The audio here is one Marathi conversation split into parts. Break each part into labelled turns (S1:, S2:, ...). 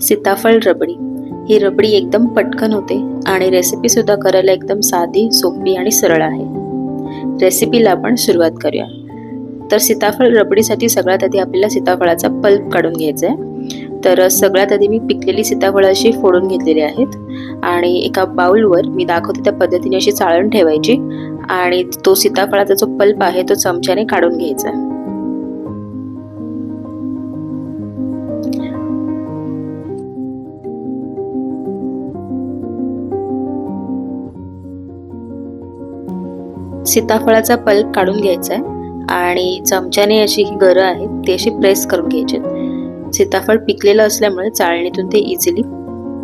S1: सीताफळ रबडी. ही रबडी एकदम पटकन होते आणि रेसिपी सुद्धा करायला एकदम साधी सोपी आणि सरळ आहे. रेसिपीला आपण सुरुवात करूया. तर सीताफळ रबडीसाठी सगळ्यात आधी आपल्याला सीताफळाचा पल्प काढून घ्यायचा आहे. तर सगळ्यात आधी मी पिकलेली सीताफळं अशी फोडून घेतलेली आहेत आणि एका बाउलवर मी दाखवते त्या पद्धतीने अशी चाळण ठेवायची आणि तो सीताफळाचा जो पल्प आहे तो चमच्याने काढून घ्यायचा सीताफळाचा पल्प काढून घ्यायचा आहे आणि चमच्याने अशी ही गरं आहेत ती अशी प्रेस करून घ्यायची सीताफळ पिकलेलं असल्यामुळे चाळणीतून ते इझिली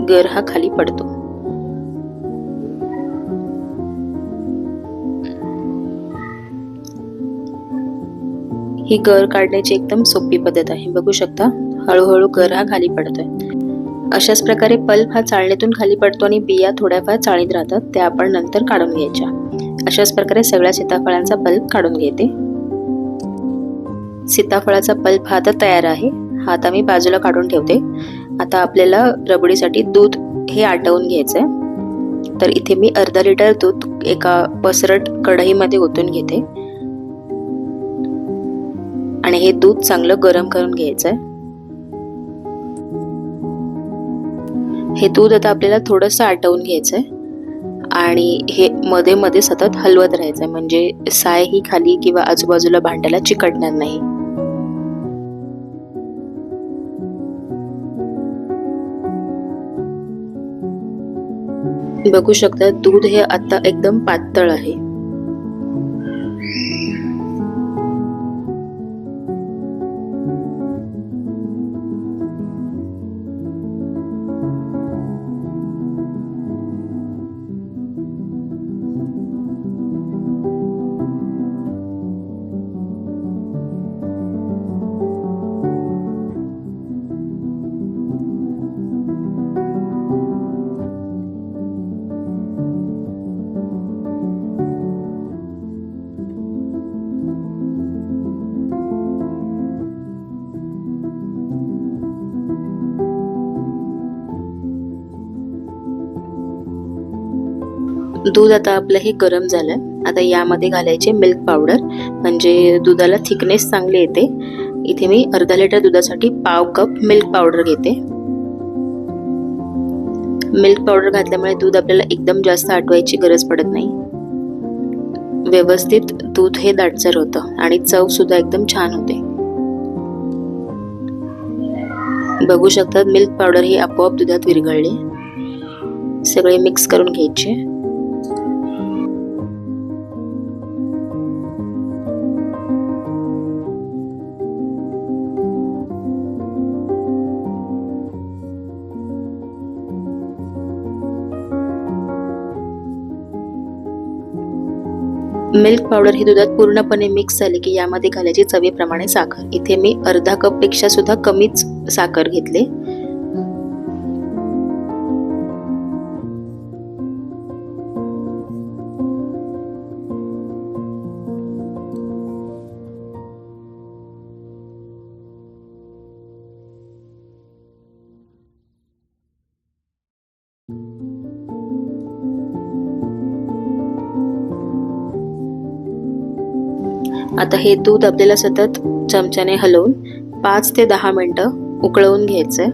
S1: गर हा खाली पडतो. ही गर काढण्याची एकदम सोपी पद्धत आहे. बघू शकता हळूहळू गर हा खाली पडतोय. अशाच प्रकारे पल्प हा चाळणीतून खाली पडतो आणि बिया थोड्याफार चाळीत राहतात त्या आपण नंतर काढून घ्यायच्या. अशाच प्रकारे सगळ्या सीताफळांचा पल्प काढून घेते. सीताफळाचा पल्प हा आता तयार आहे. हा आता मी बाजूला काढून ठेवते. आता आपल्याला रबडीसाठी दूध हे आटवून घ्यायचं आहे तर इथे मी अर्धा लिटर दूध एका पसरट कढईमध्ये ओतून घेते. आणि हे दूध चांगलं गरम करून घ्यायचं आहे हे दूध आता आपल्याला थोडंसं आटवून घ्यायचं आहे आणि हे मध्ये मध्ये सतत हलवत राहायचं. म्हणजे साय ही खाली किंवा आजूबाजूला भांड्याला चिकटणार नाही. बघू शकता दूध हे आता एकदम पातळ आहे. दूध आता आपलं हे गरम झालं आता यामध्ये घालायचे मिल्क पावडर म्हणजे दुधाला थिकनेस चांगली येते. इथे मी अर्धा लिटर दुधासाठी पाव कप मिल्क पावडर घेते. मिल्क पावडर घातल्यामुळे दूध आपल्याला एकदम जास्त आटवायची गरज पडत नाही. व्यवस्थित दूध हे दाटसर होतं आणि चव सुद्धा एकदम छान होते. बघू शकतात मिल्क पावडर ही आपोआप दुधात विरघळली. सगळे मिक्स करून घ्यायचे. मिल्क पावडर ही दुधात पूर्णपणे मिक्स झाली की यामध्ये घालायची चवीप्रमाणे साखर. इथे मी अर्धा कपपेक्षा सुद्धा कमीच साखर घेतले. आता हे दूध आपल्याला सतत चमच्याने हलवून पाच ते दहा मिनटं उकळवून घ्यायचंय.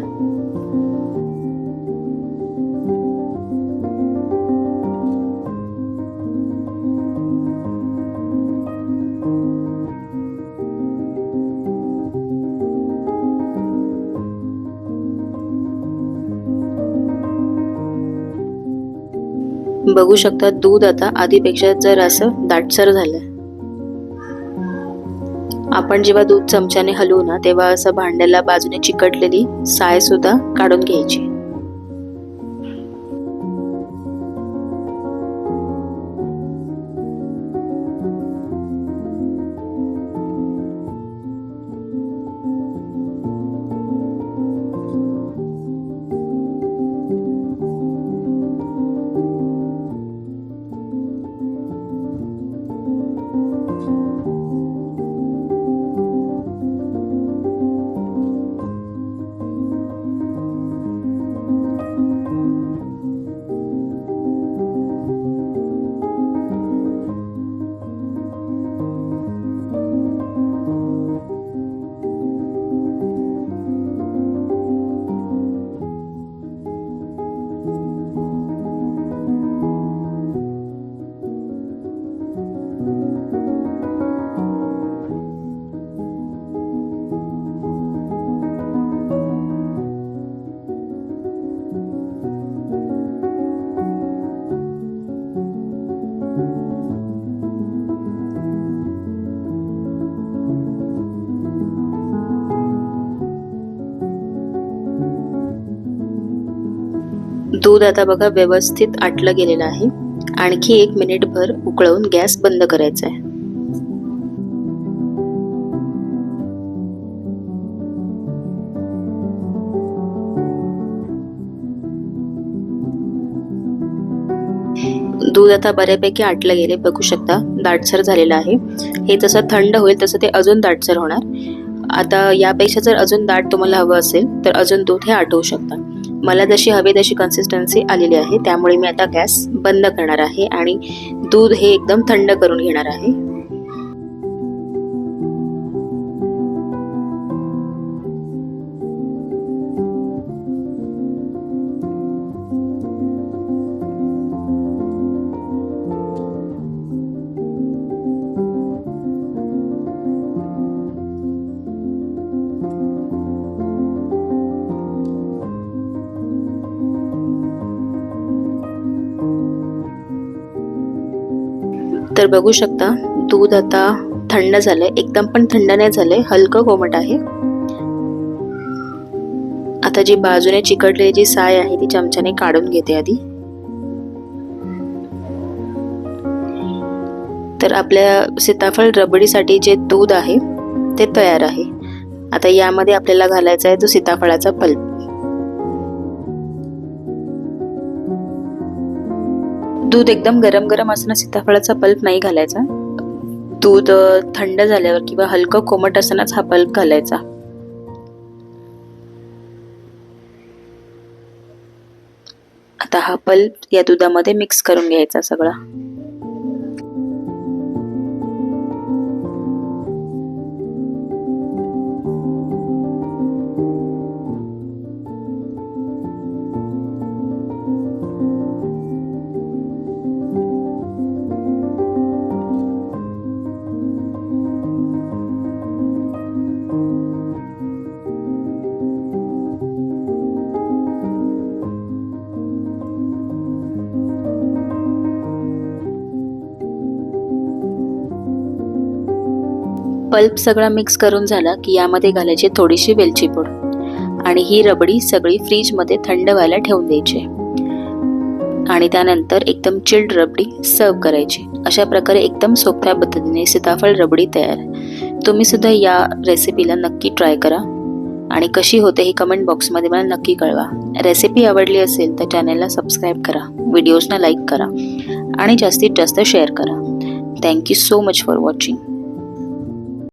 S1: बघू शकता दूध आता आधीपेक्षा जर असं दाटसर झालंय. आपण जेव्हा दूध चमच्याने हलवू ना तेव्हा असं भांड्याला बाजूने चिकटलेली साय सुद्धा काढून घ्यायची. दूध आता बघा व्यवस्थित आटलं गेलेलं आहे. आणखी एक मिनिटभर उकळवून गॅस बंद करायचा आहे. दूध आता बऱ्यापैकी आटलं गेले. बघू शकता दाटसर झालेलं आहे. हे जसं थंड होईल तसं ते अजून दाटसर होणार. आता यापेक्षा जर अजून दाट तुम्हाला हवं असेल तर अजून दूध हे आटवू शकता. मला जशी हवी तशी कन्सिस्टन्सी आलेली आहे त्यामुळे मी आता गॅस बंद करणार आहे आणि दूध हे एकदम थंड करून घेणार आहे. तर बघू शकता दूध आता थंड झालंय. एकदम पण थंड नाही झालंय. हलकं कोमट आहे. आता जी बाजूने चिकटलेली जी साय आहे ती चमच्याने काढून घेते आधी. तर आपल्या सीताफळ रबडीसाठी जे दूध आहे ते तयार आहे. आता यामध्ये आपल्याला घालायचा आहे तो सीताफळाचा पल्प. दूध एकदम गरम गरम असताना सीताफळाचा पल्प नाही घालायचा. दूध थंड झाल्यावर किंवा हलकं कोमट असतानाच हा पल्प घालायचा. आता हा पल्प या दुधामध्ये मिक्स करून घ्यायचा सगळा. पल्प सगळा मिक्स करून झाला की यामध्ये घालायची थोडीशी वेलची पूड. आणि ही रबडी सगळी फ्रीजमध्ये थंड व्हायला ठेवून द्यायची. आणि त्यानंतर एकदम चिल्ड रबडी सर्व करायची. अशा प्रकारे एकदम सोप्या पद्धतीने सीताफळ रबडी तयार. तुम्ही सुद्धा या रेसिपीला नक्की ट्राय करा. आणि कशी होते ही कमेंट बॉक्समध्ये मला नक्की कळवा. रेसिपी आवडली असेल तर चॅनलला सबस्क्राईब करा. व्हिडिओजना लाईक करा. आणि जास्तीत जास्त शेअर करा. Thank you so much for watching